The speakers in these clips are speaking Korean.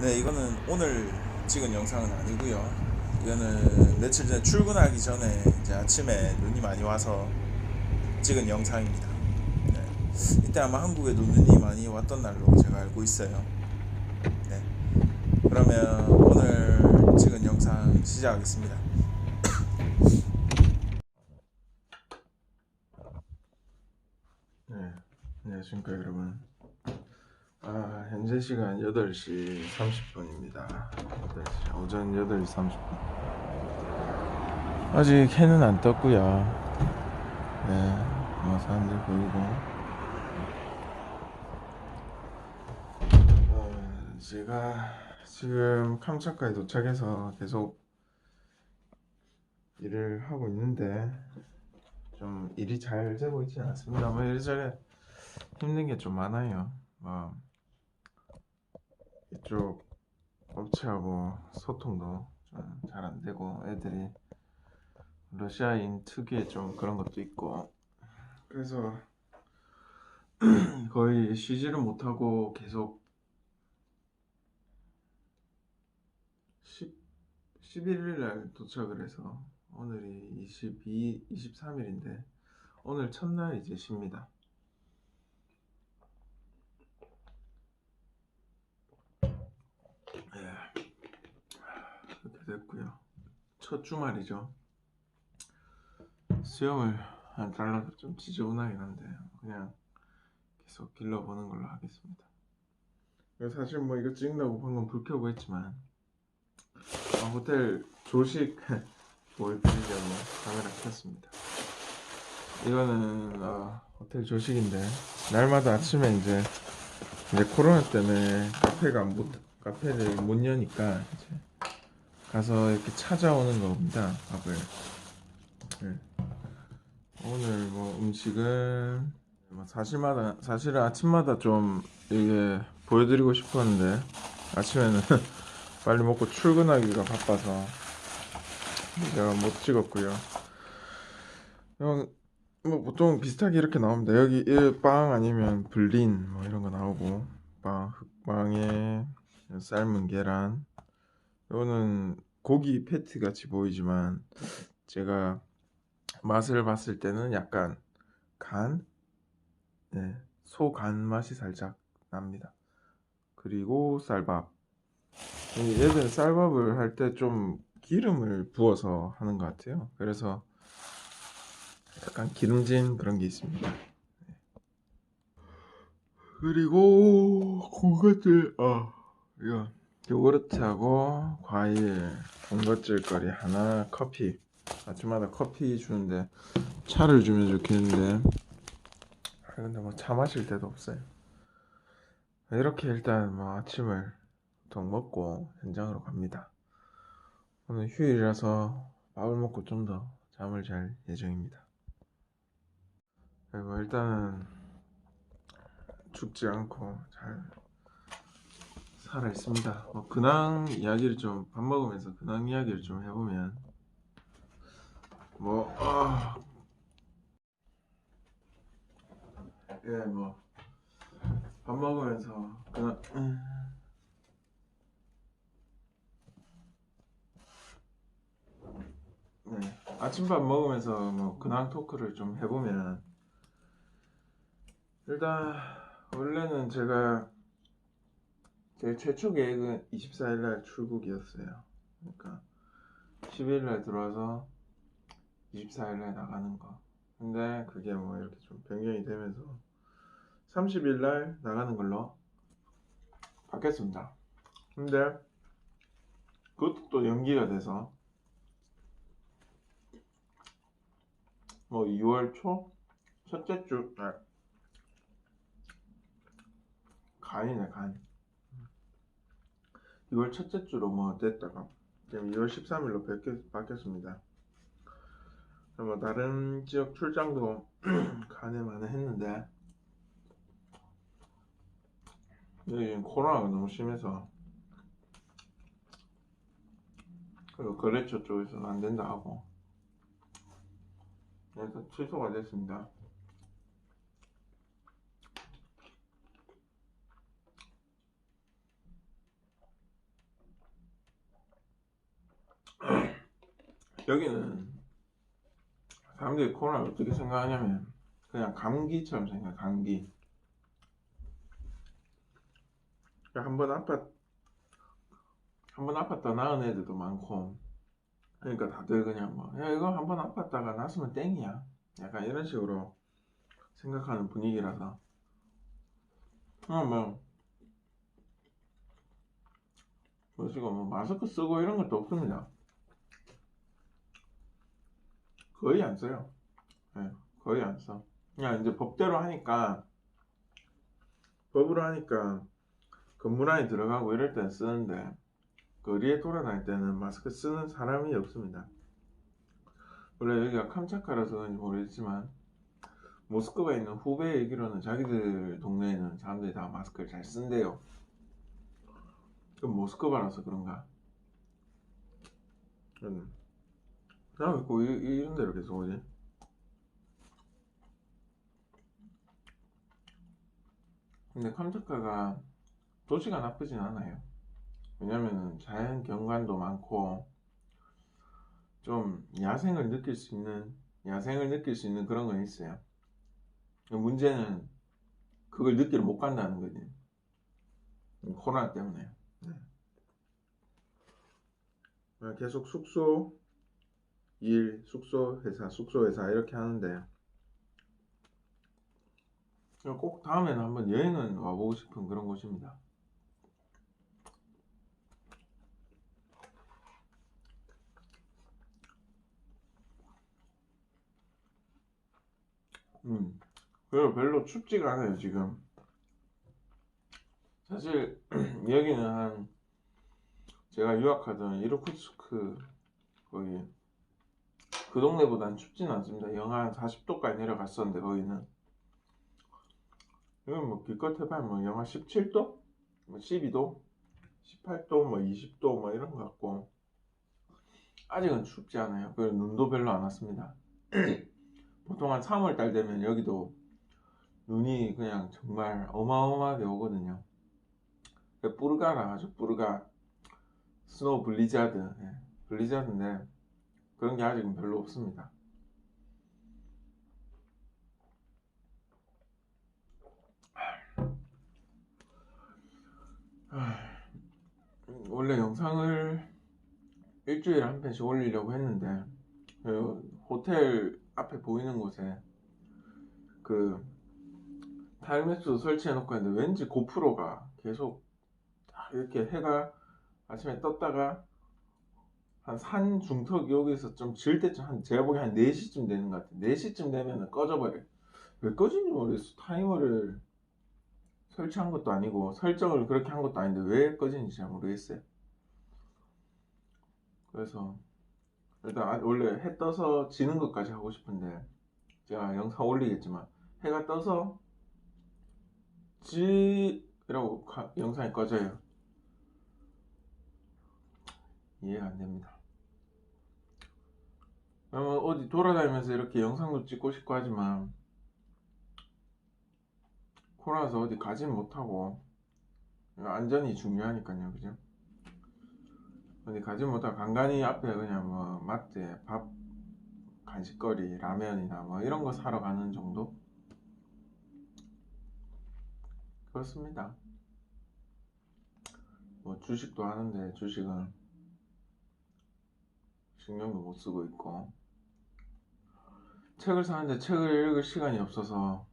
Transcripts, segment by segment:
네, 이거는 오늘 찍은 영상은 아니고요. 이거는 며칠 전에 출근하기 전에 이제 아침에 눈이 많이 와서 찍은 영상입니다. 네. 이때 아마 한국에도 눈이 많이 왔던 날로 제가 알고 있어요. 네. 그러면 오늘 찍은 영상 시작하겠습니다. 네, 안녕하십니까 여러분. 아, 현재 시간 8시 30분입니다. 8시, 오전 8시 30분. 아직 해는 안 떴고요. 네, 뭐 사람들 보이고. 어, 제가 지금 캄차카에 도착해서 계속 일을 하고 있는데 좀 일이 잘 되고 있지 않습니다. 뭐 이래저래 힘든 게 좀 많아요. 뭐 이쪽 업체하고 소통도 좀 잘 안 되고 애들이 러시아인 특유의 좀 그런 것도 있고 그래서 거의 쉬지를 못하고 계속 10, 11일 날 도착을 해서 오늘이 22, 23일인데 오늘 첫날 이제 쉽니다. 예. 이렇게 됐고요. 첫 주말이죠. 수영을 안 잘라서 좀 지저분하긴 한데 그냥 계속 길러보는 걸로 하겠습니다. 사실 뭐 이거 찍는다고 방금 불 켜고 했지만 아, 호텔 조식 보여드리려고 카메라 켰습니다. 이거는 어, 호텔 조식인데 날마다 아침에 이제 이제 코로나 때문에 카페가 못 카페를 못 여니까 이제 가서 이렇게 찾아오는 겁니다 밥을. 네. 오늘 뭐 음식은 뭐 사실마다 사실은 아침마다 좀 이게 보여드리고 싶었는데 아침에는 빨리 먹고 출근하기가 바빠서 제가 못 찍었고요. 뭐 보통 비슷하게 이렇게 나옵니다. 여기 이빵 아니면 블린 뭐 이런 거 나오고 빵 흑빵에 삶은 계란. 이거는 고기 패티 같이 보이지만 제가 맛을 봤을 때는 약간 간, 네, 소간 맛이 살짝 납니다. 그리고 쌀밥. 이 얘들 쌀밥을 할 때 좀 기름을 부어서 하는 것 같아요. 그래서 약간 기름진 그런 게 있습니다. 네. 그리고 군것질, 아, 이거 요구르트하고 과일, 군것질거리 하나, 커피. 아침마다 커피 주는데 차를 주면 좋겠는데. 아, 근데 뭐 차 마실 데도 없어요. 이렇게 일단 뭐 아침을 보통 먹고 현장으로 갑니다. 오늘 휴일이라서 밥을 먹고 좀 더 잠을 잘 예정입니다. 네, 뭐 일단은 죽지 않고 잘 살아 있습니다. 뭐 근황 이야기를 좀 밥 먹으면서 근황 이야기를 좀 해보면. 뭐, 아. 예, 뭐, 밥 먹으면서, 그냥, 음. 네, 아침밥 먹으면서 뭐, 근황 토크를 좀 해보면, 일단, 원래는 제가, 제 최초 계획은 24일날 출국이었어요. 그러니까, 10일날 들어와서, 24일에 나가는 거. 근데 그게 뭐 이렇게 좀 변경이 되면서 30일 날 나가는 걸로 바뀌었습니다. 근데 그것도 또 연기가 돼서 뭐 2월 초 첫째 주 아, 간이네 간 2월 첫째 주로 뭐 됐다가 지금 2월 13일로 바뀌었습니다. 뭐 다른 지역 출장도 가네 마네 했는데 여기 코로나가 너무 심해서 그리고 거래처 쪽에서는 안 된다 하고 그래서 취소가 됐습니다. 여기는 사람들이 코로나를 어떻게 생각하냐면 그냥 감기처럼 생각해 감기. 한 번 아팠 한번 아팠다 나은 애들도 많고. 그러니까 다들 그냥 뭐 야 이거 한 번 아팠다가 났으면 땡이야. 약간 이런 식으로 생각하는 분위기라서. 그냥 뭐 뭐지고 뭐 마스크 쓰고 이런 것도 없습니다 거의 안 써요 네, 거의 안 써. 그냥 이제 법대로 하니까 법으로 하니까 안에 들어가고 이럴 때는 쓰는데 거리에 돌아다닐 때는 마스크 쓰는 사람이 없습니다. 원래 여기가 캄차카라서 그런지 모르겠지만 모스크바에 있는 후배 얘기로는 자기들 동네에는 사람들이 다 마스크를 잘 쓴대요. 그럼 모스크바라서 그런가? 음. 나왜 이런 데로 계속 오지? 근데 캄차카가 도시가 나쁘진 않아요. 왜냐면은 자연 경관도 많고 좀 야생을 느낄 수 있는 야생을 느낄 수 있는 그런 건 있어요. 문제는 그걸 느끼러 못 간다는 거지. 코로나 때문에. 네. 계속 숙소 일, 숙소 회사, 숙소 회사 이렇게 하는데 꼭 다음에는 한번 여행은 와보고 싶은 그런 곳입니다. 음, 그리고 별로 춥지가 않아요, 지금. 사실, 여기는 한, 제가 유학하던 이르쿠츠크, 거기, 그 동네보단 춥지는 않습니다. 영하 한 40도까지 내려갔었는데, 거기는. 이건 뭐 기껏 해봐야 뭐 영하 17도? 뭐 12도? 18도? 뭐 20도? 뭐 이런 것 같고 아직은 춥지 않아요. 그리고 눈도 별로 안 왔습니다. 보통 한 3월 달 되면 여기도 눈이 그냥 정말 어마어마하게 오거든요. 뿌르가라 하죠. 뿌르가 스노우 블리자드 예, 블리자드인데 그런 게 아직은 별로 없습니다. 원래 영상을 일주일에 한 편씩 올리려고 했는데 그 호텔 앞에 보이는 곳에 그 타임랩스 설치해 놓고 했는데 왠지 고프로가 계속 딱 이렇게 해가 아침에 떴다가 한 산 중턱 여기서 좀 질 때쯤 한 제가 보기엔 한 4시쯤 되는 것 같아요 4시쯤 되면 꺼져버려요 왜 꺼진지 모르겠어 타이머를 설치한 것도 아니고 설정을 그렇게 한 것도 아닌데 왜 꺼지는지 잘 모르겠어요. 그래서 일단 아- 원래 해 떠서 지는 것까지 하고 싶은데 제가 영상 올리겠지만 해가 떠서 지라고 가- 영상이 꺼져요. 이해가 안 됩니다. 그러면 어디 돌아다니면서 이렇게 영상도 찍고 싶고 하지만 코로나서 어디 가진 못하고 안전이 중요하니까요 그죠? 어디 가진 못하고 간간히 앞에 그냥 뭐 마트에 밥 간식거리 라면이나 뭐 이런 거 사러 가는 정도? 그렇습니다. 뭐 주식도 하는데 주식은 신경도 못 쓰고 있고 책을 사는데 책을 읽을 시간이 없어서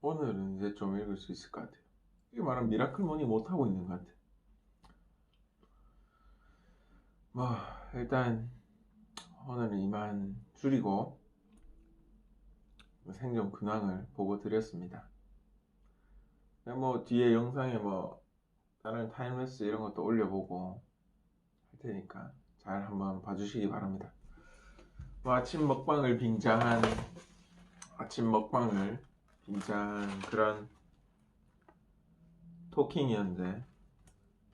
오늘은 이제 좀 읽을 수 있을 것 같아요. 이게 말하면 미라클 모니 못하고 있는 것 같아요. 뭐, 일단, 오늘은 이만 줄이고, 생존 근황을 보고 드렸습니다. 뭐, 뒤에 영상에 뭐, 다른 타임레스 이런 것도 올려보고 할 테니까 잘 한번 봐주시기 바랍니다. 뭐, 아침 먹방을 빙자한 아침 먹방을 빙자한 그런 토킹이었는데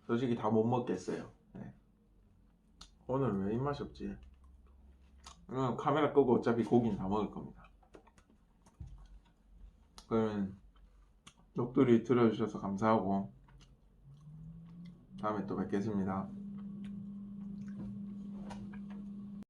솔직히 다 못 먹겠어요. 네. 오늘 왜 입맛이 없지? 오늘 카메라 끄고 어차피 고기는 다 먹을 겁니다. 그러면 녹두리 들어주셔서 감사하고 다음에 또 뵙겠습니다.